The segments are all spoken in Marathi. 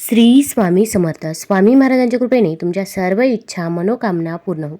श्री स्वामी समर्थ. स्वामी महाराजांच्या कृपेने तुमच्या सर्व इच्छा मनोकामना पूर्ण हो.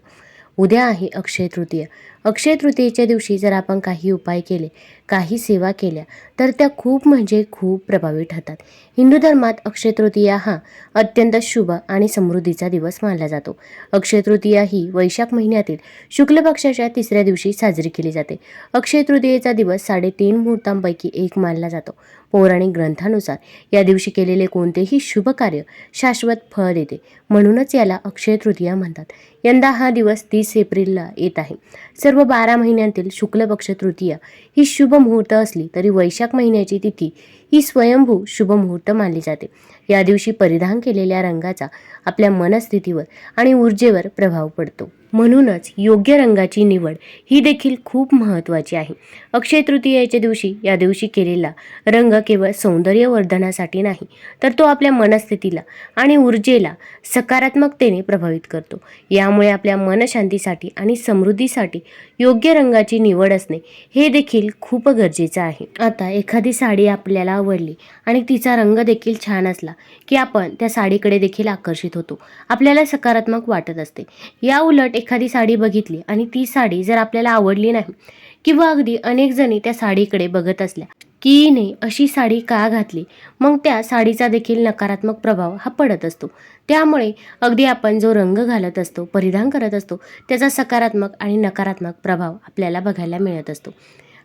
उद्या आहे अक्षय तृतीय. अक्षय तृतीयेच्या दिवशी जर आपण काही उपाय केले काही सेवा केल्या तर त्या खूप म्हणजे खूप प्रभावी ठरतात. हिंदू धर्मात अक्षय तृतीया हा अत्यंत शुभ आणि समृद्धीचा दिवस मानला जातो. अक्षय तृतीया ही वैशाख महिन्यातील शुक्ल पक्षाच्या तिसऱ्या दिवशी साजरी केली जाते. अक्षय तृतीयेचा दिवस साडेतीन मुहूर्तांपैकी एक मानला जातो. पौराणिक ग्रंथानुसार या दिवशी केलेले कोणतेही शुभ कार्य शाश्वत फळ देते. म्हणूनच याला अक्षय तृतीया म्हणतात. यंदा हा दिवस तीस एप्रिलला येत आहे. सर्व बारा महिन्यांतील शुक्ल पक्ष तृतीया ही शुभ मुहूर्त असली तरी वैशाख महिन्याची तिथी ही स्वयंभू शुभ मुहूर्त मानली जाते. या दिवशी परिधान केलेल्या रंगाचा आपल्या मनस्थितीवर आणि ऊर्जेवर प्रभाव पडतो. म्हणूनच योग्य रंगाची निवड ही देखील खूप महत्त्वाची आहे. अक्षय तृतीयेच्या दिवशी या दिवशी केलेला रंग केवळ सौंदर्यवर्धनासाठी नाही तर तो आपल्या मनस्थितीला आणि ऊर्जेला सकारात्मकतेने प्रभावित करतो. यामुळे आपल्या मनशांतीसाठी आणि समृद्धीसाठी योग्य रंगाची निवड असणे हे देखील खूप गरजेचं आहे. आता एखादी साडी आपल्याला आवडली आणि तिचा रंग देखील छान असला की आपण त्या साडीकडे देखील आकर्षित होतो. आपल्याला सकारात्मक वाटत असते. या उलट एखादी साडी बघितली आणि ती साडी जर आपल्याला आवडली नाही किंवा अगदी अनेक जणी त्या साडीकडे बघत असल्या की हिने अशी साडी का घातली? मग त्या साडीचा देखील नकारात्मक प्रभाव हा पडत असतो. त्यामुळे अगदी आपण जो रंग घालत असतो परिधान करत असतो त्याचा सकारात्मक आणि नकारात्मक प्रभाव आपल्याला बघायला मिळत असतो.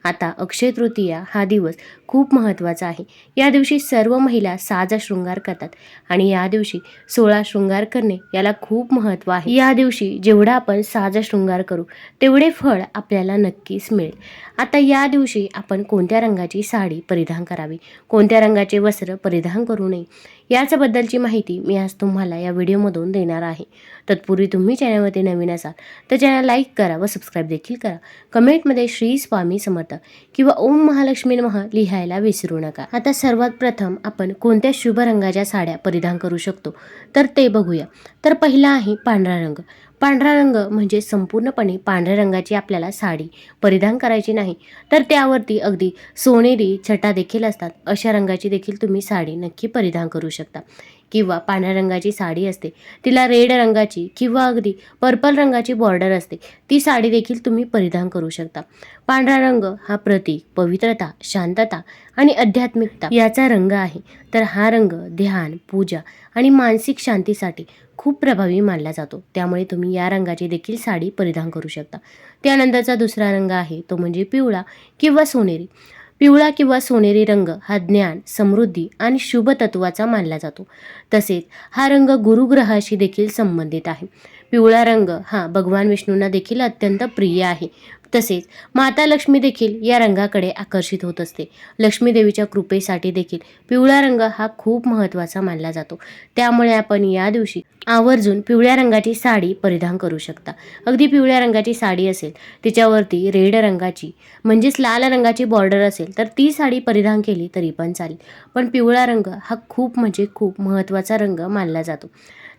आता अक्षय तृतीया हा दिवस खूप महत्त्वाचा आहे. या दिवशी सर्व महिला साज शृंगार करतात आणि या दिवशी सोळा शृंगार करणे याला खूप महत्त्व आहे. या दिवशी जेवढा आपण साज शृंगार करू तेवढे फळ आपल्याला नक्कीच मिळेल. आता या दिवशी आपण कोणत्या रंगाची साडी परिधान करावी? कोणत्या रंगाचे वस्त्र परिधान करू नये? याच्याबद्दलची माहिती मी आज तुम्हाला या व्हिडिओमधून देणार आहे. तत्पूर्वी तुम्ही चॅनलवरती नवीन असाल तर चॅनल लाईक करा व सबस्क्राईब देखील करा. कमेंटमध्ये श्री स्वामी समर्थ किंवा ओम महालक्ष्मी मह लिहायला विसरू नका. आता सर्वात प्रथम आपण कोणत्या शुभ रंगाच्या साड्या परिधान करू शकतो? तर ते बघूया. तर पहिला आहे पांढरा रंग. पांढरा रंग म्हणजे संपूर्णपणे पांढऱ्या रंगाची आपल्याला साडी परिधान करायची नाही तर त्यावरती अगदी सोनेरी छटा देखील असतात. अशा रंगाची देखील तुम्ही साडी नक्की परिधान करू शकता. किंवा पांढऱ्या रंगाची साडी असते तिला रेड रंगाची किंवा अगदी पर्पल रंगाची बॉर्डर असते ती साडी देखील तुम्ही परिधान करू शकता. पांढरा रंग हा प्रतीक पवित्रता शांतता आणि आध्यात्मिकता याचा रंग आहे. तर हा रंग ध्यान पूजा आणि मानसिक शांतीसाठी खूप प्रभावी मानला जातो. त्यामुळे तुम्ही या रंगाची देखील साडी परिधान करू शकता. त्यानंतरचा दुसरा रंग आहे तो म्हणजे पिवळा किंवा सोनेरी. पिवळा किंवा सोनेरी रंग हा ज्ञान समृद्धी आणि शुभ तत्वाचा मानला जातो. तसेच हा रंग गुरुग्रहाशी देखील संबंधित आहे. पिवळा रंग. हा भगवान विष्णूंना देखील अत्यंत प्रिय आहे. तसेच माता लक्ष्मी देखील या रंगाकडे आकर्षित होत असते. लक्ष्मी देवीच्या कृपेसाठी देखील पिवळा रंग हा खूप महत्त्वाचा मानला जातो. त्यामुळे आपण या दिवशी आवर्जून पिवळ्या रंगाची साडी परिधान करू शकता. अगदी पिवळ्या रंगाची साडी असेल तिच्यावरती रेड रंगाची म्हणजेच लाल रंगाची बॉर्डर असेल तर ती साडी परिधान केली तरी पण चालेल. पण पिवळा रंग हा खूप म्हणजे खूप महत्त्वाचा रंग मानला जातो.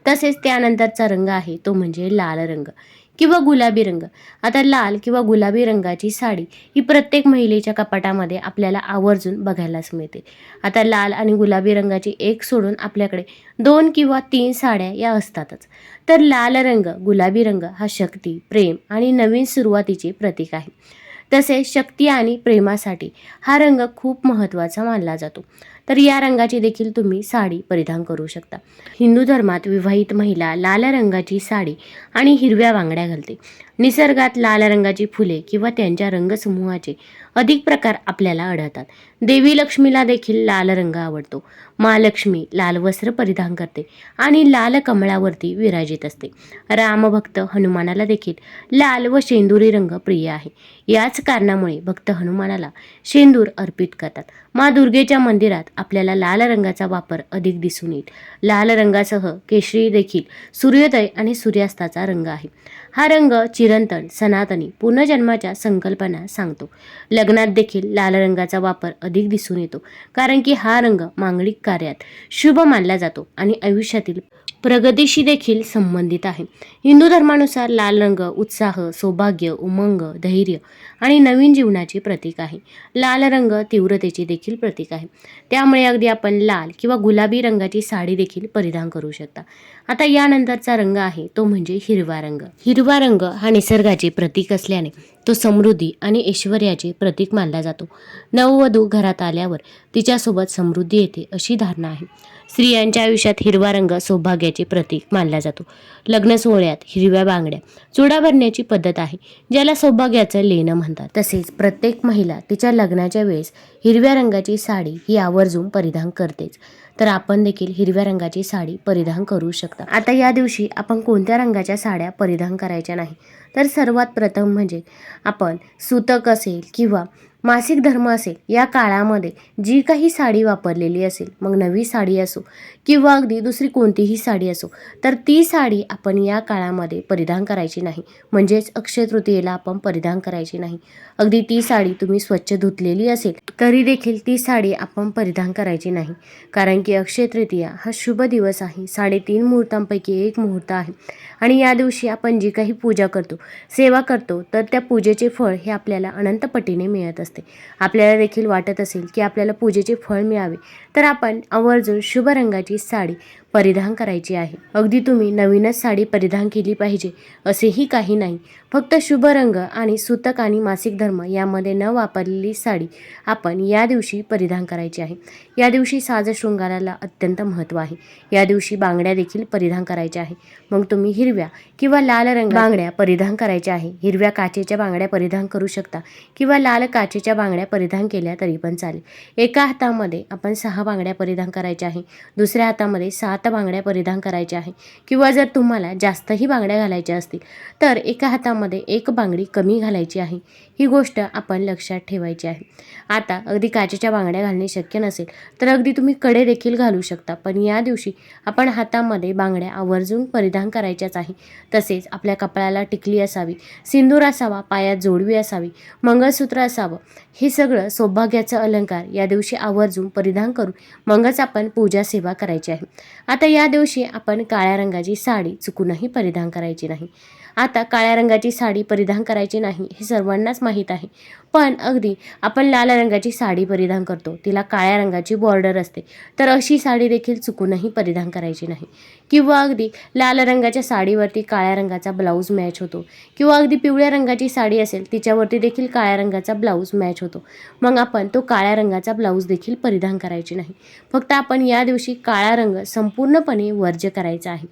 तसेच त्यानंतरचा रंग आहे तो म्हणजे लाल रंग किंवा गुलाबी रंग. आता लाल किंवा गुलाबी रंगाची साडी ही प्रत्येक महिलेच्या कपाटामध्ये आपल्याला आवर्जून बघायलाच मिळते. आता लाल आणि गुलाबी रंगाची एक सोडून आपल्याकडे दोन किंवा तीन साड्या या असतातच. तर लाल रंग गुलाबी रंग हा शक्ती प्रेम आणि नवीन सुरुवातीचे प्रतीक आहे. तसेच शक्ती आणि प्रेमासाठी हा रंग खूप महत्त्वाचा मानला जातो. तर या रंगाची देखील तुम्ही साडी परिधान करू शकता. हिंदू धर्मात विवाहित महिला लाल रंगाची साडी आणि हिरव्या बांगड्या घालते. निसर्गात लाल रंगाची फुले किंवा त्यांच्या रंगसमूहाचे अधिक प्रकार आपल्याला आढळतात. देवी लक्ष्मीला देखील लाल रंग आवडतो. महालक्ष्मी लाल वस्त्र परिधान करते आणि लाल कमळावरती विराजित असते. रामभक्त हनुमानाला देखील लाल व शेंदुरी रंग प्रिय आहे. याच कारणामुळे भक्त हनुमानाला शेंदूर अर्पित करतात. मा दुर्गेच्या मंदिरात आपल्याला लाल रंगाचा वापर अधिक दिसून येईल. लाल रंगासह केशरी देखील सूर्योदय आणि सूर्यास्ताचा रंग आहे. हा रंग चिरंतन सनातनी पुनर्जन्माच्या संकल्पना सांगतो. लग्नात देखील लाल रंगाचा वापर अधिक दिसून येतो कारण की हा रंग मांगलिक कार्यात शुभ मानला जातो आणि आयुष्यातील प्रगतीशी देखील संबंधित आहे. हिंदू धर्मानुसार लाल रंग उत्साह सौभाग्य उमंग धैर्य आणि नवीन जीवनाचे प्रतीक आहे. लाल रंग तीव्रतेचे देखील प्रतीक आहे. त्यामुळे अगदी आपण लाल किंवा गुलाबी रंगाची साडी देखील परिधान करू शकता. आता यानंतरचा रंग आहे तो म्हणजे हिरवा रंग. हिरवा रंग हा निसर्गाचे प्रतीक असल्याने तो समृद्धी आणि ऐश्वर्याचे प्रतीक मानला जातो. नववधू घरात आल्यावर तिच्यासोबत समृद्धी येते अशी धारणा आहे. स्त्रियांच्या आयुष्यात हिरवा रंग सौभाग्याचे प्रतीक मानला जातो. लग्न सोहळ्यात हिरव्या बांगड्या चुडा भरण्याची पद्धत आहे ज्याला सौभाग्याचं लेणं म्हणतात. तसेच प्रत्येक महिला तिच्या लग्नाच्या वेळेस हिरव्या रंगाची साडी ही आवर्जून परिधान करतेच. तर आपण देखील हिरव्या रंगाची साडी परिधान करू शकता. आता या दिवशी आपण कोणत्या रंगाच्या साड्या परिधान करायच्या नाही? तर सर्वात प्रथम म्हणजे आपण सुतक असेल किंवा मासिक धर्म असेल या काळामध्ये जी काही साडी वापरलेली असेल मग नवी साडी असो किंवा अगदी दुसरी कोणतीही साडी असो तर ती साडी आपण या काळामध्ये परिधान करायची नाही. म्हणजेच अक्षय तृतीयेला आपण परिधान करायची नाही. अगदी ती साडी तुम्ही स्वच्छ धुतलेली असेल तरी देखील ती साडी आपण परिधान करायची नाही. कारण की अक्षय तृतीया हा शुभ दिवस आहे. साडेतीन मुहूर्तांपैकी एक मुहूर्त आहे. आणि या दिवशी आपण जी काही पूजा करतो सेवा करतो तर त्या पूजेचे फळ हे आपल्याला अनंतपटीने मिळत असते. आपल्याला देखील वाटत असेल की आपल्याला पूजेचे फळ मिळावे तर आपण आवर्जून शुभ रंगाची साडी परिधान करायची आहे. अगदी तुम्ही नवीनच साडी परिधान केली पाहिजे असेही काही नाही. फक्त शुभ रंग आणि सुतक आणि मासिक धर्म यामध्ये न वापरलेली साडी आपण या दिवशी परिधान करायची आहे. या दिवशी साज शृंगाराला अत्यंत महत्त्व आहे. या दिवशी बांगड्या देखील परिधान करायच्या आहे. मग तुम्ही हिरव्या किंवा लाल रंग बांगड्या परिधान करायचे आहे. हिरव्या काचेच्या बांगड्या परिधान करू शकता किंवा लाल काचेच्या बांगड्या परिधान केल्या तरी पण चालेल. एका हातामध्ये आपण सहा बांगड्या परिधान करायच्या आहे. दुसऱ्या हातामध्ये सात बांगड्या परिधान करायच्या आहे. किंवा जर तुम्हाला जास्तही बांगड्या घालायच्या असतील तर एका हातामध्ये एक बांगडी कमी घालायची आहे. ही गोष्ट आपण लक्षात ठेवायची आहे. आता अगदी काचेच्या बांगड्या घालणे शक्य नसेल तर अगदी तुम्ही कडे देखील घालू शकता. पण या दिवशी आपण हातामध्ये बांगड्या आवर्जून परिधान करायच्याच आहे. तसेच आपल्या कपाळाला टिकली असावी. सिंदूर असावा पायात जोडवी असावी मंगळसूत्र असावं हे सगळं सौभाग्याचं अलंकार या दिवशी आवर्जून परिधान करून मगच आपण पूजा सेवा करायची आहे. आता या दिवशी आपण काळ्या रंगाची साडी चुकूनही परिधान करायची नाही. आता काळ्या रंगाची साडी परिधान करायची नाही हे सर्वांनाच माहीत आहे. पण अगदी आपण लाल रंगाची साडी परिधान करतो तिला काळ्या रंगाची बॉर्डर असते तर अशी साडी देखील चुकूनही परिधान करायची नाही. किंवा अगदी लाल रंगाच्या साडीवरती काळ्या रंगाचा ब्लाऊज मॅच होतो किंवा अगदी पिवळ्या रंगाची साडी असेल तिच्यावरती देखील काळ्या रंगाचा ब्लाऊज मॅच होतो. मग आपण तो काळ्या रंगाचा ब्लाऊज देखील परिधान करायची नाही. फक्त आपण या दिवशी काळा रंग संपूर्णपणे वर्ज्य करायचा आहे.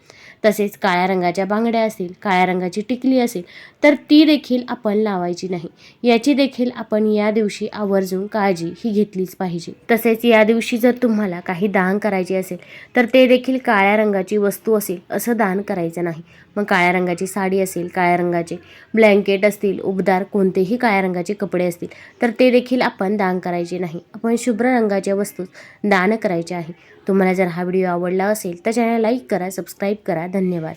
तसेच काळ्या रंगाच्या बांगड्या असतील काळ्या रंगाची टिकली असेल तर ती देखील आपण लावायची नाही. याची देखील आपण या दिवशी आवर्जून काळजी ही घेतलीच पाहिजे. तसेच या दिवशी जर तुम्हाला काही दान करायचे असेल तर ते देखील काळ्या रंगाची वस्तू असेल असं दान करायचं नाही. मग काळ्या रंगाची साडी असेल काळ्या रंगाचे ब्लँकेट असतील उबदार कोणतेही काळ्या रंगाचे कपडे असतील तर ते देखील आपण दान करायचे नाही. आपण शुभ्र रंगाच्या वस्तू दान करायच्या आहे. तुम्हाला जर हा व्हिडिओ आवडला असेल तर चॅनल लाईक करा सबस्क्राईब करा. धन्यवाद.